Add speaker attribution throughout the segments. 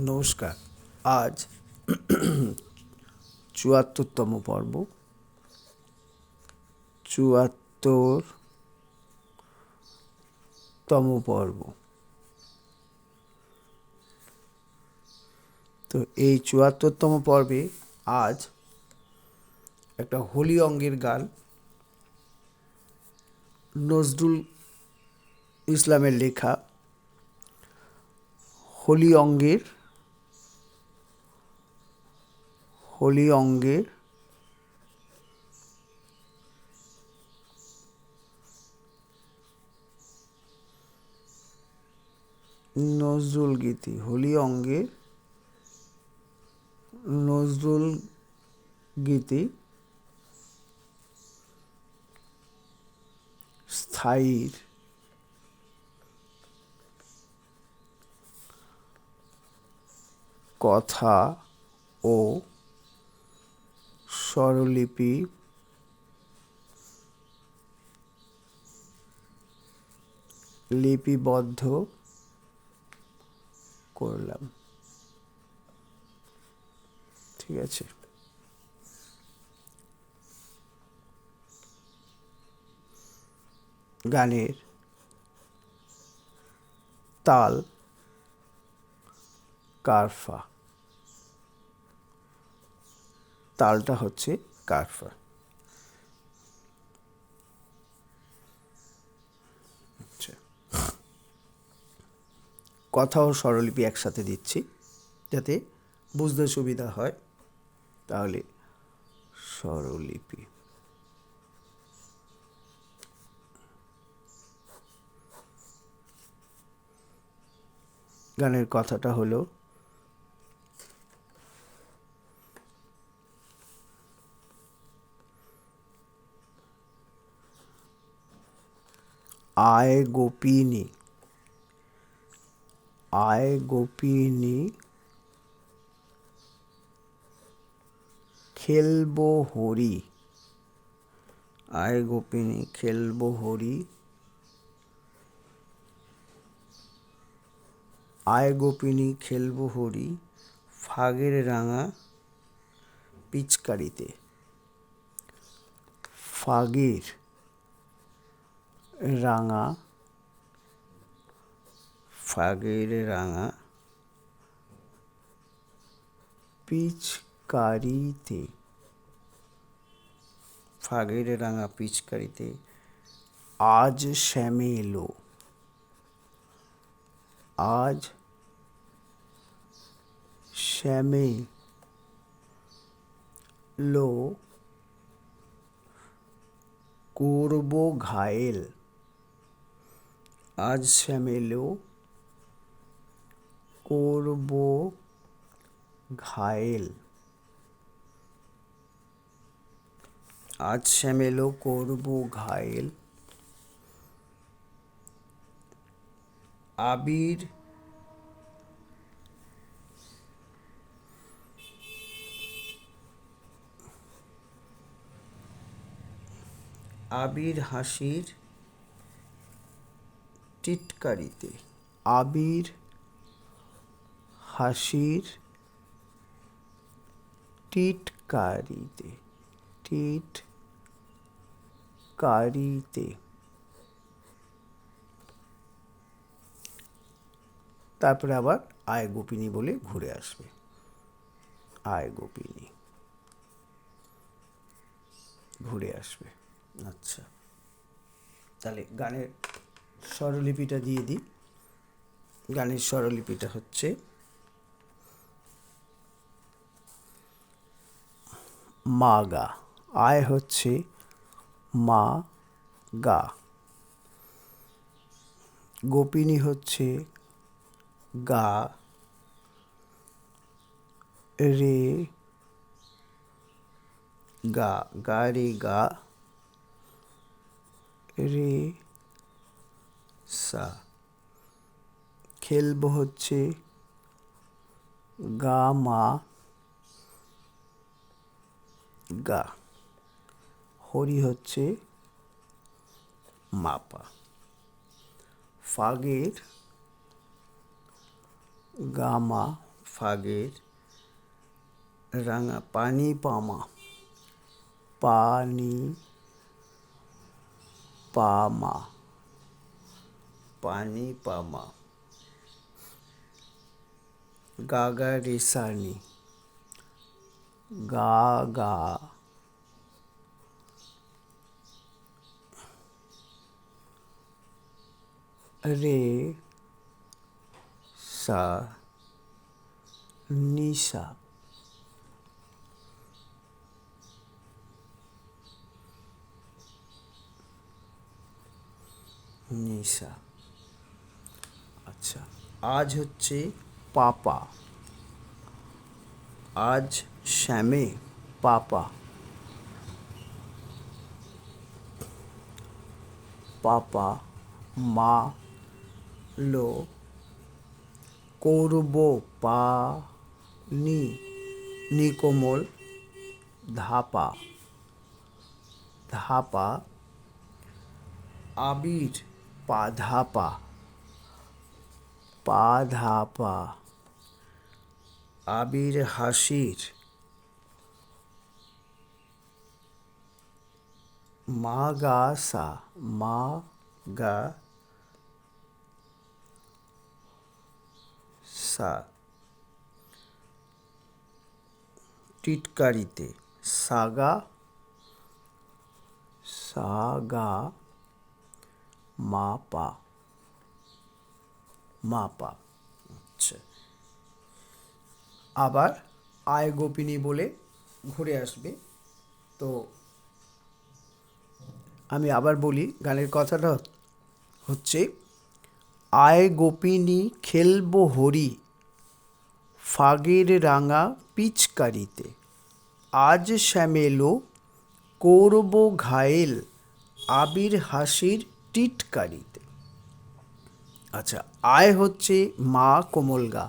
Speaker 1: নমস্কার। আজ চুয়াত্তরতম পর্ব। চুয়াত্তরতম পর্ব। তো এই চুয়াত্তরতম পর্বে আজ একটা হোলি অঙ্গের গান নজরুল ইসলামের লেখা হোলি অঙ্গের হোলি অঙ্গের নজরুল গীতি হোলি অঙ্গের নজরুল গীতি স্থায়ীর কথা ও স্বরলিপি। লিপিবদ্ধ করলাম। ঠিক আছে। গানের তাল কারফা। তালটা হচ্ছে কারফা আচ্ছা। কথা ও স্বরলিপি একসাথে দিচ্ছি, যাতে বুঝতে সুবিধা হয়। তাহলে স্বরলিপি। গানের কথাটা হলো আয় গোপিনী আয় গোপিনী, খেলব হরি, আয় গোপিনী, খেলব হরি, আয় গোপিনী, খেলব হরি, ফাগের রাঙা পিচকারিতে। ফাগের রাঙা। ফাগের রাঙা। পিচকারিতে। ফাগের রাঙা পিচকারিতে। আজ শ্যামে এলো আজ শ্যামে লো করব ঘায়েল। আজ শ্যামেলো করব ঘায়েল। আজ শ্যামেলো করব ঘায়েল। আবির আবির হাসির টিটকারিতে। আবির, হাসির টিটকারিতে টিট কারিতে তারপরে আবার আয় গোপিনী বলে ঘুরে আসবে। আয় গোপিনী ঘুরে আসবে। আচ্ছা। তাহলে গানের স্বরলিপিটা দিয়ে দিই। গানের স্বরলিপিটা হচ্ছে মা গা আয় হচ্ছে মা গা গোপিনী হচ্ছে গা। রে গা। গা রে গা। রে সা। খেলব হচ্ছে গা, মা। গা। হরি হচ্ছে মাপা। ফাগের গামা ফাগের রাঙা পানি পামা। পানি পামা। পানি পামা গাগা রেসানি গা গা রে সা নিশা নিশা আচ্ছা আজ হচ্ছে পাপা। আজ শ্যামে পাপা। পাপা, মা লো করব পা নি নিকোমল ধাপা। ধাপা, আবির পা ধাপা। পা ধাপা আবির হাসির মা গা সা মা গা সা টিটকারিতে সাগা সাগা মাপা। মাপা আচ্ছা। আবার আয় গোপিনী বলে ঘুরে আসবে। তো আমি আবার বলি, গানের কথাটা হচ্ছে, আয় গোপিনী খেলব হরি, ফাগের রাঙা পিচকারিতে। আজ শ্যামেলো করব ঘায়েল আবির হাসির টিটকারিতে। আচ্ছা আয় হচ্ছে মা কোমলগা।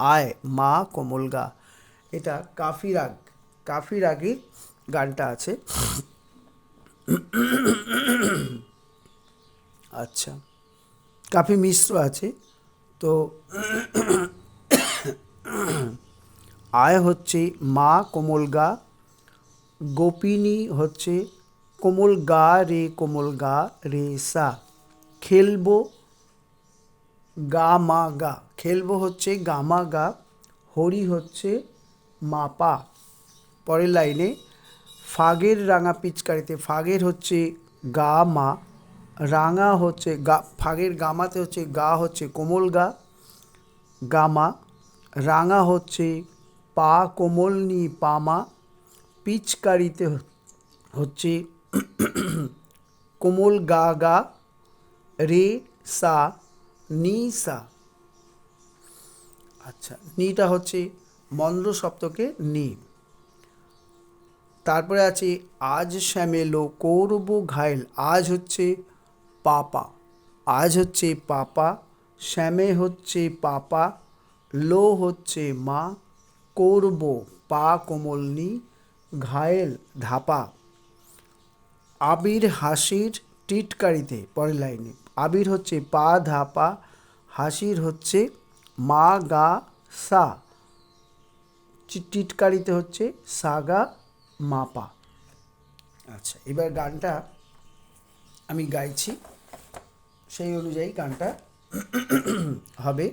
Speaker 1: আয়, মা কোমলগা। এটা কাফি রাগ কাফি রাগের গানটা আছে। আচ্ছা কাফি মিশ্র আছে। তো আয় হচ্ছে মা কোমল গা গোপিনী হচ্ছে কোমল গা রে কোমল গা রে সা। খেলব গা মা গা। খেলব হচ্ছে গামা গা, হরি হচ্ছে মাপা পরের লাইনে, ফাগের রাঙা পিচকারিতে, ফাগের হচ্ছে গা মা, রাঙা হচ্ছে গা, ফাগের গামাতে হচ্ছে গা হচ্ছে কোমল গা গামা রাঙা হচ্ছে পা কোমল নি পামা পিচকারিতে হচ্ছে কোমল গা গা, রে সা নি সা আচ্ছা নিটা হচ্ছে মন্দ্র সপ্তকে নি। তারপরে আছে, আজ শ্যামেলো করব ঘায়েল, আজ হচ্ছে পাপা, আজ হচ্ছে পাপা, শ্যামে হচ্ছে পাপা, লো হচ্ছে মা, করব পা কোমলনি ঘায়েল ধাপা। আবির হাসির টিটকারিতে, পরের লাইনে। আবির হচ্ছে পা ধাপা হাসির হচ্ছে মা, গা, সা। টিটকারিতে হচ্ছে সাগা মাপা আচ্ছা এবার গানটা আমি গাইছি। সেই অনুযায়ী গানটা হবে।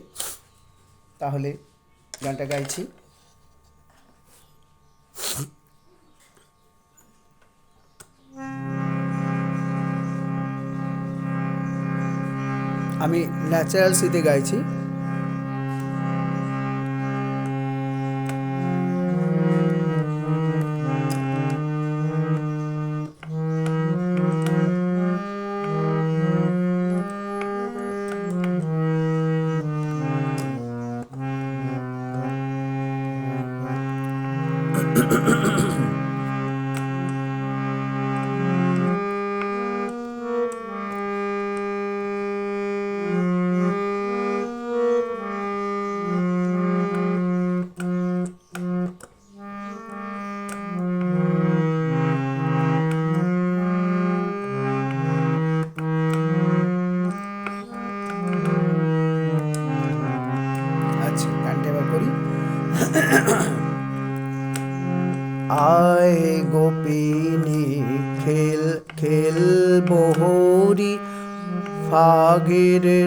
Speaker 1: তাহলে গানটা গাইছি। আমি ন্যাচারাল সিতে গাইছি।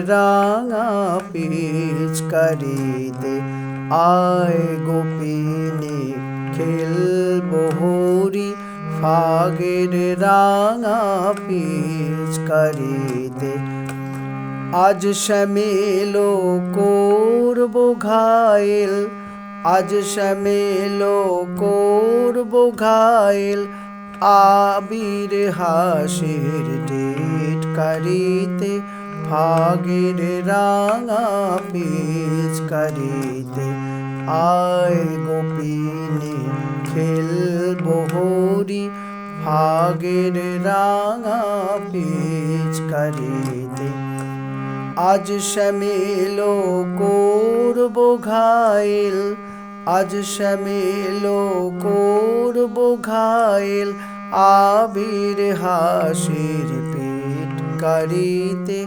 Speaker 1: রাঙা পিচ করিতে আয় গোপিনী খেল বহরি ফাগের রাঙা পিচ করিতে। আজ শ্যামেলো করব ঘায়েল, আজ শ্যামেলো করব ঘায়েল, আবির হাসির ডেট করিতে ফাগের রাঙা পিচ করিতে আয় গোপিনী, খেলব হরি। ফাগের রাঙা পিচ করিতে আজ শ্যামেলো করব ঘায়েল, আজ শ্যামেলো করব ঘায়েল। আবির হাসির পেট করিতে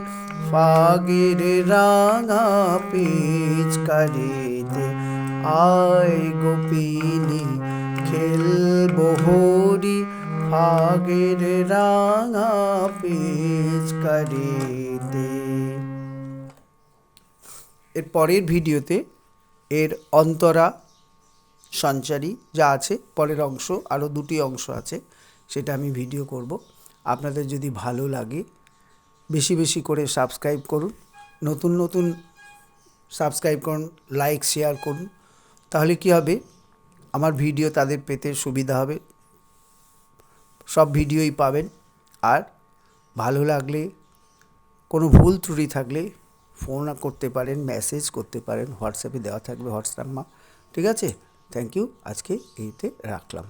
Speaker 1: ফাগের রাঙা পিচ করিতে আয় গোপিনী, খেলব হরি। ফাগের রাঙা পিচ করিতে এর পরের ভিডিওতে এর অন্তরা সঞ্চারী যা আছে, পরের অংশ, আরও দুটি অংশ আছে, সেটা আমি ভিডিও করব। আপনাদের যদি ভালো লাগে বেশি বেশি করে সাবস্ক্রাইব করুন। নতুন নতুন সাবস্ক্রাইব করুন, লাইক, শেয়ার করুন। তাহলে কি হবে? আমার ভিডিও তাদের পেতে সুবিধা হবে। সব ভিডিওই পাবেন। আর ভালো লাগলে, কোনো ভুল ত্রুটি থাকলে ফোন করতে পারেন, মেসেজ করতে পারেন, হোয়াটসঅ্যাপে দেওয়া থাকবে, হোয়াটসঅ্যাপ মা ঠিক আছে? থ্যাংক ইউ আজকে এইতে রাখলাম।